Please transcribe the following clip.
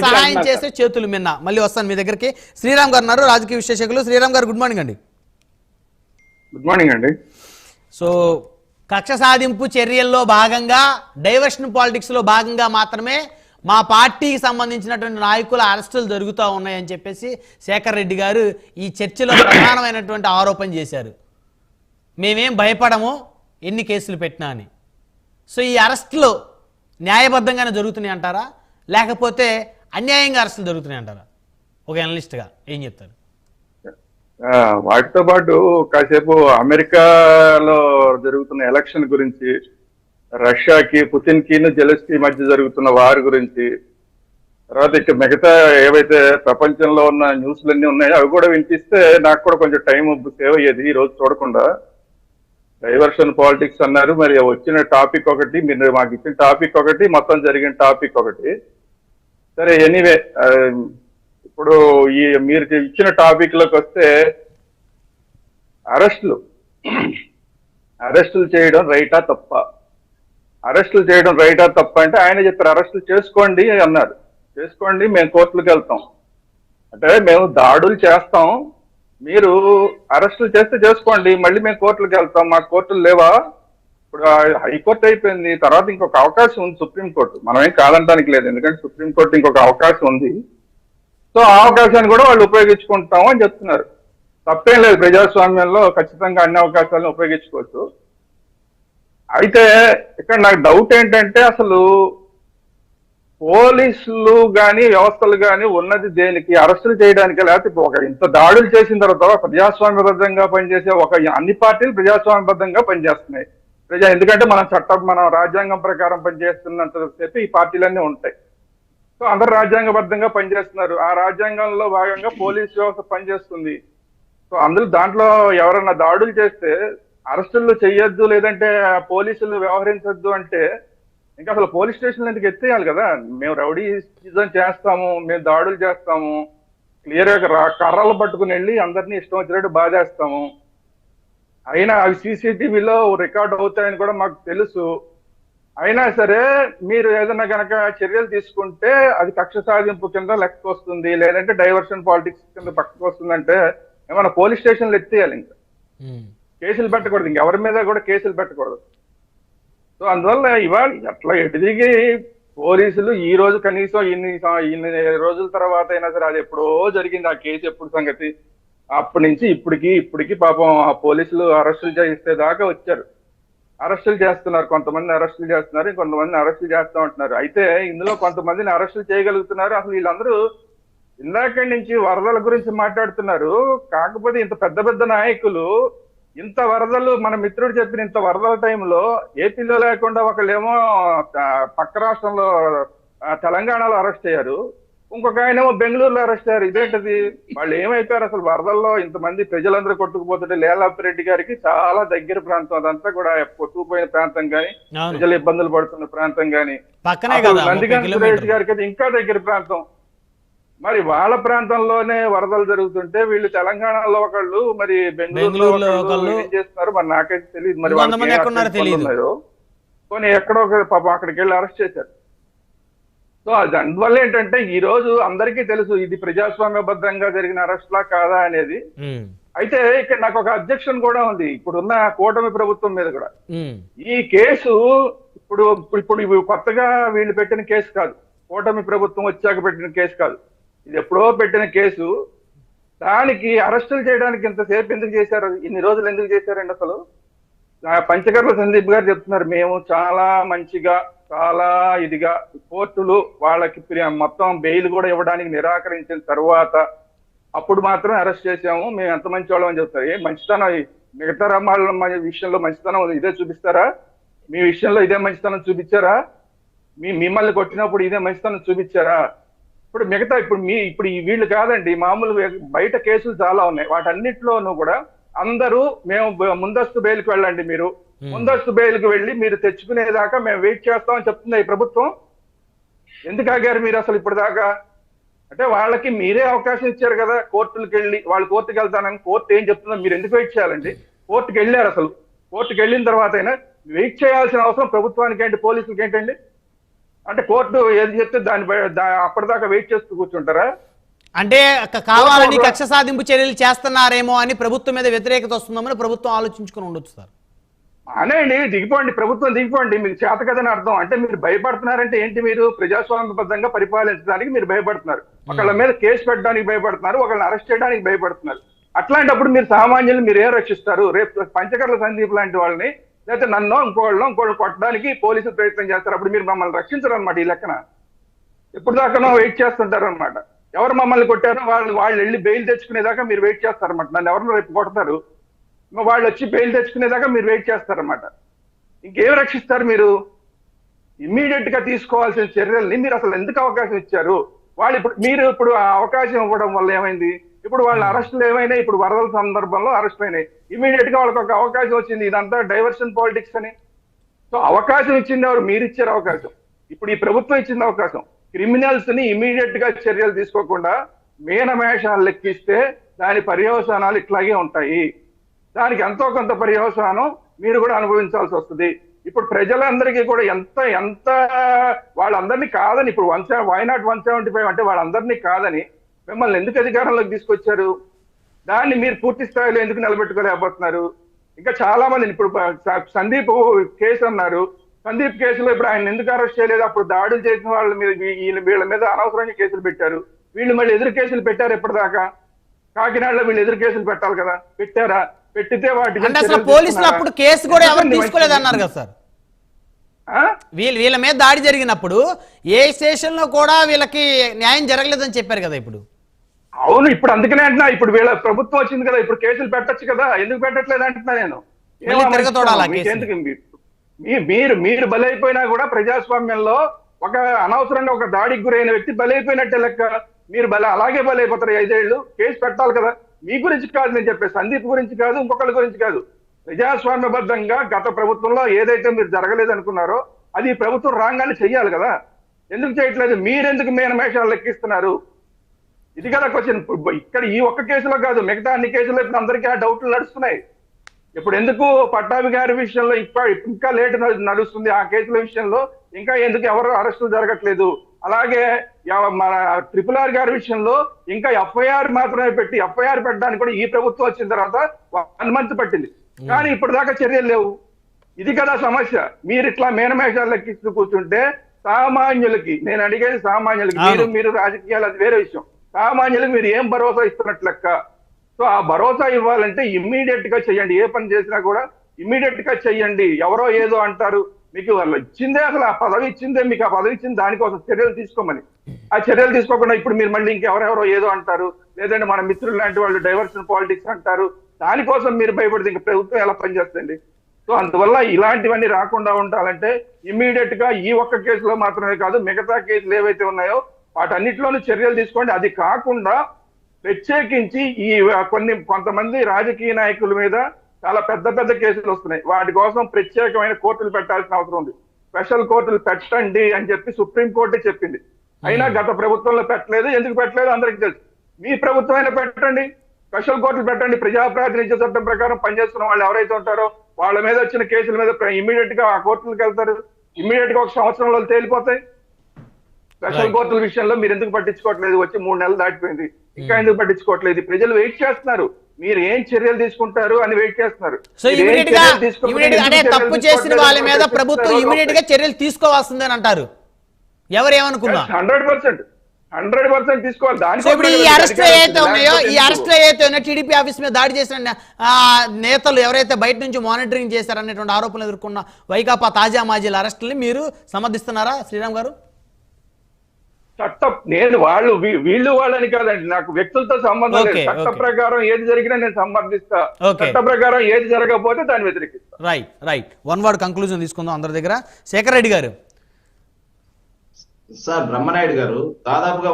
సహాయం చేసే చేతులు మిన్న. మళ్ళీ వస్తాను మీ దగ్గరికి. శ్రీరామ్ గారు ఉన్నారు రాజకీయ విశ్లేషకులు. శ్రీరామ్ గారు గుడ్ మార్నింగ్ అండి. గుడ్ మార్నింగ్ అండి. సో కక్ష సాధింపు చర్యల్లో భాగంగా డైవర్షన్ పాలిటిక్స్లో భాగంగా మాత్రమే మా పార్టీకి సంబంధించినటువంటి నాయకుల అరెస్టులు జరుగుతూ ఉన్నాయని చెప్పేసి శేఖర్ రెడ్డి గారు ఈ చర్చలో ప్రధానమైనటువంటి ఆరోపణ చేశారు. మేమేం భయపడము ఎన్ని కేసులు పెట్టినా అని. సో ఈ అరెస్టులు న్యాయబద్ధంగానే జరుగుతున్నాయి అంటారా లేకపోతే అన్యాయంగా అరెస్టులు జరుగుతున్నాయి అంటారా? ఒక అనలిస్ట్గా ఏం చెప్తారు? వాటితో పాటు కాసేపు అమెరికాలో జరుగుతున్న ఎలక్షన్ గురించి రష్యాకి పుతిన్ కిను జెలస్కి మధ్య జరుగుతున్న వారి గురించి తర్వాత ఇక మిగతా ఏవైతే ప్రపంచంలో ఉన్న న్యూస్లన్నీ ఉన్నాయో అవి కూడా వినిపిస్తే నాకు కూడా కొంచెం టైం సేవ్ అయ్యేది ఈ రోజు చూడకుండా. డైవర్షన్ పాలిటిక్స్ అన్నారు మరి వచ్చిన టాపిక్ ఒకటి మీరు మాకు ఇచ్చిన టాపిక్ ఒకటి మొత్తం జరిగిన టాపిక్ ఒకటి. సరే ఎనీవే um, ఇప్పుడు ఈ మీరు ఇచ్చిన టాపిక్లోకి వస్తే అరెస్టులు. అరెస్టులు చేయడం రైటా తప్ప? అరెస్టులు చేయడం రైటా తప్ప అంటే ఆయన చెప్పారు అరెస్టులు చేసుకోండి అన్నారు. చేసుకోండి మేము కోర్టులకు వెళ్తాం. అంటే మేము దాడులు చేస్తాం. మీరు అరెస్టులు చేస్తే చేసుకోండి మళ్ళీ మేము కోర్టులకు వెళ్తాం. మా కోర్టులు లేవా? ఇప్పుడు హైకోర్టు అయిపోయింది తర్వాత ఇంకొక అవకాశం ఉంది సుప్రీంకోర్టు. మనం ఏం కాదంటానికి లేదు ఎందుకంటే సుప్రీంకోర్టు ఇంకొక అవకాశం ఉంది. సో ఆ అవకాశాన్ని కూడా వాళ్ళు ఉపయోగించుకుంటాం అని చెప్తున్నారు. తప్పేం లేదు ప్రజాస్వామ్యంలో ఖచ్చితంగా అన్ని అవకాశాలను ఉపయోగించుకోవచ్చు. అయితే ఇక్కడ నాకు డౌట్ ఏంటంటే అసలు పోలీసులు కానీ వ్యవస్థలు కానీ ఉన్నది దేనికి? అరెస్టులు చేయడానికి లేకపోతే ఒక ఇంత దాడులు చేసిన తర్వాత ప్రజాస్వామ్యబద్ధంగా పనిచేసే ఒక అన్ని పార్టీలు ప్రజాస్వామ్యబద్ధంగా పనిచేస్తున్నాయి. ప్రజా ఎందుకంటే మనం చట్టం మనం రాజ్యాంగం ప్రకారం పనిచేస్తున్నంత చెప్పి ఈ పార్టీలన్నీ ఉంటాయి. సో అందరు రాజ్యాంగబద్ధంగా పనిచేస్తున్నారు. ఆ రాజ్యాంగంలో భాగంగా పోలీస్ వ్యవస్థ పనిచేస్తుంది. సో అందులో దాంట్లో ఎవరన్నా దాడులు చేస్తే అరెస్టులు చెయ్యొద్దు లేదంటే పోలీసులు వ్యవహరించొద్దు అంటే ఇంకా అసలు పోలీస్ స్టేషన్ ఎందుకు ఎత్తేయాలి కదా? మేము రౌడీ చేస్తాము మేము దాడులు చేస్తాము క్లియర్గా రా- కర్రలు పట్టుకుని వెళ్ళి అందరినీ ఇష్టం వచ్చినట్టు బాధేస్తాము. అయినా అవి సీసీటీవీలో రికార్డ్ అవుతాయని కూడా మాకు తెలుసు. అయినా సరే మీరు ఏదైనా కనుక చర్యలు తీసుకుంటే అది కక్ష సాధింపు కింద లెక్కకు వస్తుంది లేదంటే డైవర్షన్ పాలిటిక్స్ కింద పక్కకు వస్తుందంటే ఏమైనా పోలీస్ స్టేషన్లు ఎత్తేయాలి ఇంకా. కేసులు పెట్టకూడదు ఇంకెవరి మీద కూడా కేసులు పెట్టకూడదు. సో అందువల్ల ఇవాళ అట్లా ఎదిగి పోలీసులు ఈ రోజు కనీసం ఇన్ని ఇన్ని రోజుల తర్వాత అయినా సరే అది ఎప్పుడో జరిగింది ఆ కేసు ఎప్పుడు సంగతి? అప్పటి నుంచి ఇప్పటికి ఇప్పటికి పాపం ఆ పోలీసులు అరెస్టులు చేస్తే దాకా వచ్చారు. అరెస్టులు చేస్తున్నారు కొంతమంది అరెస్టులు చేస్తున్నారు కొంతమంది అరెస్టులు చేస్తూ ఉంటున్నారు అయితే ఇందులో కొంతమందిని అరెస్టులు చేయగలుగుతున్నారు. అసలు వీళ్ళందరూ ఇందాక నుంచి వరదల గురించి మాట్లాడుతున్నారు. కాకపోతే ఇంత పెద్ద పెద్ద నాయకులు ఇంత వరదలు మన మిత్రుడు చెప్పిన ఇంత వరదల టైంలో ఏపీలో లేకుండా ఒకళ్ళేమో పక్క రాష్ట్రంలో తెలంగాణలో అరెస్ట్ అయ్యారు. ఇంకొక ఆయనేమో బెంగళూరులో అరెస్ట్ అయ్యారు. ఇదేంటది? వాళ్ళు ఏమైపోయారు అసలు? వరదల్లో ఇంతమంది ప్రజలందరూ కొట్టుకుపోతుంటే లేలాపిరెడ్డి గారికి చాలా దగ్గర ప్రాంతం. అదంతా కూడా కొట్టుకుపోయిన ప్రాంతం కానీ ప్రజలు ఇబ్బందులు పడుతున్న ప్రాంతం కానీ నందిగాం సురేష్ కిలోమీటర్లు. గారికి అయితే ఇంకా దగ్గర ప్రాంతం. మరి వాళ్ళ ప్రాంతంలోనే వరదలు జరుగుతుంటే వీళ్ళు తెలంగాణలో ఒకళ్ళు మరి బెంగళూరులో ఒకళ్ళు. ఏం చేస్తున్నారు? మరి నాకైతే తెలియదు మరి. పోనీ ఎక్కడో పాపం అక్కడికి వెళ్ళి అరెస్ట్ చేశారు. సో అది అందువల్ల ఏంటంటే ఈ రోజు అందరికీ తెలుసు ఇది ప్రజాస్వామ్యబద్ధంగా జరిగిన అరెస్ట్లా కాదా అనేది. అయితే ఇక్కడ నాకు ఒక అబ్జెక్షన్ కూడా ఉంది. ఇప్పుడున్న కూటమి ప్రభుత్వం మీద కూడా. ఈ కేసు ఇప్పుడు ఇప్పుడు- కొత్తగా వీళ్ళు పెట్టిన కేసు కాదు. కూటమి ప్రభుత్వం వచ్చాక పెట్టిన కేసు కాదు. ఇది ఎప్పుడో పెట్టిన కేసు. దానికి అరెస్టులు చేయడానికి ఇంతసేపు ఎందుకు చేశారు? ఇన్ని రోజులు ఎందుకు చేశారండి అసలు? పంచకర్ల సందీప్ గారు చెప్తున్నారు. మేము చాలా మంచిగా చాలా ఇదిగా కోర్టులు వాళ్ళకి మొత్తం బెయిల్ కూడా ఇవ్వడానికి నిరాకరించిన తర్వాత అప్పుడు మాత్రం అరెస్ట్ చేసాము మేము ఎంత మంచి వాళ్ళం అని చెప్తారు. ఏ మంచితనం మిగతా రమ్మాళ్ళ విషయంలో మంచితనం ఇదే చూపిస్తారా? మీ విషయంలో ఇదే మంచితనం చూపించారా? మీ మిమ్మల్ని కొట్టినప్పుడు ఇదే మంచితనం చూపించారా? ఇప్పుడు మిగతా ఇప్పుడు మీ ఇప్పుడు ఈ వీళ్ళు కాదండి. మామూలు బయట కేసులు చాలా ఉన్నాయి. వాటన్నిటిలోనూ కూడా అందరూ మేము ముందస్తు బెయిల్కి వెళ్ళండి మీరు. ముందస్తు బెయిల్కి వెళ్ళి మీరు తెచ్చుకునేదాకా మేము వెయిట్ చేస్తామని చెప్తుంది ఈ ప్రభుత్వం. ఎందుకు ఆగారు మీరు అసలు ఇప్పటిదాకా? అంటే వాళ్ళకి మీరే అవకాశం ఇచ్చారు కదా కోర్టులకు వెళ్ళి వాళ్ళు కోర్టుకు వెళ్తానని కోర్టు ఏం చెప్తుందో మీరు ఎందుకు వెయిట్ చేయాలండి? కోర్టుకు వెళ్ళారు అసలు. కోర్టుకు వెళ్ళిన తర్వాత అయినా వెయిట్ చేయాల్సిన అవసరం ప్రభుత్వానికి ఏంటి పోలీసులకి ఏంటండి? అంటే కోర్టు ఏది చెప్తే దాని అప్పటిదాకా వెయిట్ చేస్తూ కూర్చుంటారా? అంటే కావాలని కక్ష సాధింపు చర్యలు చేస్తున్నారేమో అని ప్రభుత్వం మీద వ్యతిరేకత వస్తుందని ప్రభుత్వం ఆలోచించుకుని ఉండొచ్చు సార్. అనేయండి దిగిపోండి ప్రభుత్వం దిగిపోండి మీకు చేత కదని అర్థం. అంటే మీరు భయపడుతున్నారంటే ఏంటి మీరు? ప్రజాస్వామ్యబద్ధంగా పరిపాలించడానికి మీరు భయపడుతున్నారు. ఒకళ్ళ మీద కేసు పెట్టడానికి భయపడుతున్నారు ఒకళ్ళని అరెస్ట్ చేయడానికి భయపడుతున్నారు. అట్లాంటప్పుడు మీరు సామాన్యులు మీరు ఏ రక్షిస్తారు? రేపు పంచకర్ల సందీప్ లాంటి వాళ్ళని లేకపోతే నన్ను ఇంకోళ్ళు ఇంకోళ్ళు కొట్టడానికి పోలీసులు ప్రయత్నం చేస్తారు. అప్పుడు మీరు మమ్మల్ని రక్షించరు అనమాట ఈ లెక్కన. ఎప్పుడు దాకానో వెయిట్ చేస్తుంటారు అనమాట ఎవరు మమ్మల్ని కొట్టారో వాళ్ళు వాళ్ళు వెళ్ళి బెయిల్ తెచ్చుకునేదాకా మీరు వెయిట్ చేస్తారన్నమాట. నన్ను ఎవరినో రేపు కొడతారు. వాళ్ళు వచ్చి బెయిల్ తెచ్చుకునేదాకా మీరు వెయిట్ చేస్తారన్నమాట. ఇంకేం రక్షిస్తారు మీరు? ఇమ్మీడియట్గా తీసుకోవాల్సిన చర్యల్ని మీరు అసలు ఎందుకు అవకాశం ఇచ్చారు? వాళ్ళు ఇప్పుడు మీరు ఇప్పుడు ఆ అవకాశం ఇవ్వడం వల్ల ఏమైంది? ఇప్పుడు వాళ్ళ అరెస్టులు ఏమైనాయి? ఇప్పుడు వరదల సందర్భంలో అరెస్ట్ అయినాయి ఇమీడియట్గా వాళ్ళకి ఒక అవకాశం వచ్చింది. ఇదంతా డైవర్షన్ పాలిటిక్స్ అని. సో అవకాశం ఇచ్చింది ఎవరు? మీరు ఇచ్చారు అవకాశం. ఇప్పుడు ఈ ప్రభుత్వం ఇచ్చింది అవకాశం. క్రిమినల్స్ని ఇమీడియట్గా చర్యలు తీసుకోకుండా మీనమేషాలు లెక్కిస్తే దాని పర్యవసానాలు ఇట్లాగే ఉంటాయి. దానికి ఎంతో కొంత పర్యవసానం మీరు కూడా అనుభవించాల్సి వస్తుంది. ఇప్పుడు ప్రజలందరికీ కూడా ఎంత ఎంత వాళ్ళందరినీ కాదని ఇప్పుడు one why not one seventy five అంటే వాళ్ళందరినీ కాదని మిమ్మల్ని ఎందుకు అధికారంలోకి తీసుకొచ్చారు? దాన్ని మీరు పూర్తి స్థాయిలో ఎందుకు నిలబెట్టుకోలేకపోతున్నారు? ఇంకా చాలా మంది ఇప్పుడు సందీప్ కేసు అన్నారు. సందీప్ కేసులో ఇప్పుడు ఆయన ఎందుకు అరెస్ట్ చేయలేదు? అప్పుడు దాడులు చేసిన వాళ్ళ మీద వీళ్ళ వీళ్ళ మీద అనవసరంగా కేసులు పెట్టారు. వీళ్ళు మళ్ళీ ఎదురు కేసులు పెట్టారు ఎప్పటిదాకా? కాకినాడలో వీళ్ళు ఎదురు కేసులు పెట్టాలి కదా? పెట్టారా? పెట్టితే వాటి అంటే అసలు పోలీసులు? అప్పుడు కేసు కూడా ఎవరు తీసుకోలేదు? అన్నారు కదా సార్ ఆ? వీళ్ళ వీళ్ళ మీద దాడి జరిగినప్పుడు ఏ స్టేషన్లో కూడా వీళ్ళకి న్యాయం జరగలేదని చెప్పారు కదా ఇప్పుడు అవును ఇప్పుడు అందుకనే అంటున్నా ఇప్పుడు వీళ్ళ ప్రభుత్వం వచ్చింది కదా ఇప్పుడు కేసులు పెట్టొచ్చు కదా ఎందుకు పెట్టట్లేదు అంటున్నా నేను మీరు మీరు బలైపోయినా కూడా ప్రజాస్వామ్యంలో ఒక అనవసరంగా ఒక దాడికి గురైన వ్యక్తి బలైపోయినట్టే లెక్క మీరు బల అలాగే బలైపోతారు ఐదేళ్ళు కేసు పెట్టాలి కదా మీ గురించి కాదు నేను చెప్పే సందీప్ గురించి కాదు ఇంకొకళ్ళ గురించి కాదు. ప్రజాస్వామ్యబద్ధంగా గత ప్రభుత్వంలో ఏదైతే మీరు జరగలేదు అనుకున్నారో అది ప్రభుత్వం రాగానే చెయ్యాలి కదా. ఎందుకు చేయట్లేదు? మీరెందుకు మేనమేషాలు లెక్కిస్తున్నారు? ఇది కదా క్వశ్చన్ ఇక్కడ ఈ ఒక్క కేసులో కాదు మిగతా అన్ని కేసుల్లో ఇప్పుడు అందరికీ ఆ డౌట్లు నడుస్తున్నాయి. ఇప్పుడు ఎందుకు పట్టాభి గారి విషయంలో ఇంకా ఇంకా లేట్ నడుస్తుంది ఆ కేసుల విషయంలో? ఇంకా ఎందుకు ఎవరు అరెస్టులు జరగట్లేదు? అలాగే మన ట్రిపుల్ ఆర్ గారి విషయంలో ఇంకా ఎఫ్ఐఆర్ మాత్రమే పెట్టి ఎఫ్ఐఆర్ పెట్టడానికి కూడా ఈ ప్రభుత్వం వచ్చిన తర్వాత వన్ మంత్ పట్టింది. కానీ ఇప్పటిదాకా చర్యలు లేవు. ఇది కదా సమస్య. మీరు ఇట్లా మేనమేషాలు లెక్కిస్తూ కూర్చుంటే సామాన్యులకి నేను అడిగేది సామాన్యులకి. మీరు మీరు రాజకీయాలు అది వేరే విషయం. సామాన్యులకు మీరు ఏం భరోసా ఇస్తున్నట్లు లెక్క? సో ఆ భరోసా ఇవ్వాలంటే ఇమ్మీడియట్గా చెయ్యండి. ఏ పని చేసినా కూడా ఇమ్మీడియట్గా చెయ్యండి. ఎవరో ఏదో అంటారు. మీకు ఇచ్చిందే అసలు ఆ పదవి ఇచ్చిందే మీకు ఆ పదవి ఇచ్చింది దానికోసం చర్యలు తీసుకోమని. ఆ చర్యలు తీసుకోకుండా ఇప్పుడు మీరు మళ్ళీ ఇంకెవరెవరో ఏదో అంటారు లేదంటే మన మిత్రులు లాంటి వాళ్ళు డైవర్షన్ పాలిటిక్స్ అంటారు దానికోసం మీరు భయపడితే ఇంక ప్రభుత్వం ఎలా పనిచేస్తుంది? సో అందువల్ల ఇలాంటివన్నీ రాకుండా ఉండాలంటే ఇమ్మీడియట్గా ఈ ఒక్క కేసులో మాత్రమే కాదు మిగతా కేసులు ఏవైతే ఉన్నాయో వాటన్నిటిలోనూ చర్యలు తీసుకోండి. అది కాకుండా ప్రత్యేకించి ఈ కొన్ని కొంతమంది రాజకీయ నాయకుల మీద చాలా పెద్ద పెద్ద కేసులు వస్తున్నాయి. వాటి కోసం ప్రత్యేకమైన కోర్టులు పెట్టాల్సిన అవసరం ఉంది. స్పెషల్ కోర్టులు పెట్టండి అని చెప్పి సుప్రీం కోర్టే చెప్పింది. అయినా గత ప్రభుత్వంలో పెట్టలేదు. ఎందుకు పెట్టలేదు? అందరికీ తెలుసు. మీ ప్రభుత్వం అయినా పెట్టండి. స్పెషల్ కోర్టులు పెట్టండి. ప్రజా ప్రాతినిధ్య చట్టం ప్రకారం పనిచేస్తున్న వాళ్ళు ఎవరైతే ఉంటారో వాళ్ళ మీద వచ్చిన కేసుల మీద ఇమ్మీడియట్గా ఆ కోర్టులకు వెళ్తారు. ఇమ్మీడియట్గా ఒక సంవత్సరంలో తేలిపోతాయి. స్పెషల్. కోర్టుల విషయంలో మీరు ఎందుకు పట్టించుకోవట్లేదు? వచ్చి మూడు నెలలు దాటిపోయింది. ఇంకా ఎందుకు పట్టించుకోవట్లేదు? ప్రజలు వెయిట్ చేస్తున్నారు. మీరు ఏం చర్యలు తీసుకుంటారు అని వెయిట్ చేస్తున్నారు సో ఇమీడియట్గా ఇమీడియట్ అంటే తప్పు చేసిన వాళ్ళ మీద ప్రభుత్వం. ఇమీడియట్గా చర్యలు తీసుకోవాల్సిందని అంటారు ఎవరేమనుకున్నా హండ్రెడ్ పర్సెంట్ హండ్రెడ్ పర్సెంట్ తీసుకోవాలి దానికోసం ఇప్పుడు ఈ ఏవైతే ఉంది. ఉన్నాయో ఈ ఎందుకు? అరెస్టులు ఏవైతే ఉన్నాయో టీడీపీ ఆఫీస్ మీద దాడి చేసిన ఆ, నేతలు ఎవరైతే బయట నుంచి మానిటరింగ్ చేశారనేటువంటి ఆరోపణలు ఎదుర్కొన్న వైకాపా తాజా మాజీల అరెస్టుల్ని మీరు సమర్థిస్తున్నారా శ్రీరామ్ గారు చట్టం నేను వాళ్ళు వీళ్ళు వాళ్ళని కాదండి నాకు వ్యక్తులతో సంబంధం లేదు. చట్ట. ప్రకారం ఏది జరిగినా నేను సమర్థిస్తా. Okay. చట్ట ప్రకారం ఏది జరగకపోతే దాన్ని వ్యతిరేకిస్తా. Right right. One word conclusion తీసుకుందాం అందరి దగ్గర. శేఖర్ రెడ్డి గారు. సార్ బ్రహ్మనాయుడు గారు దాదాపుగా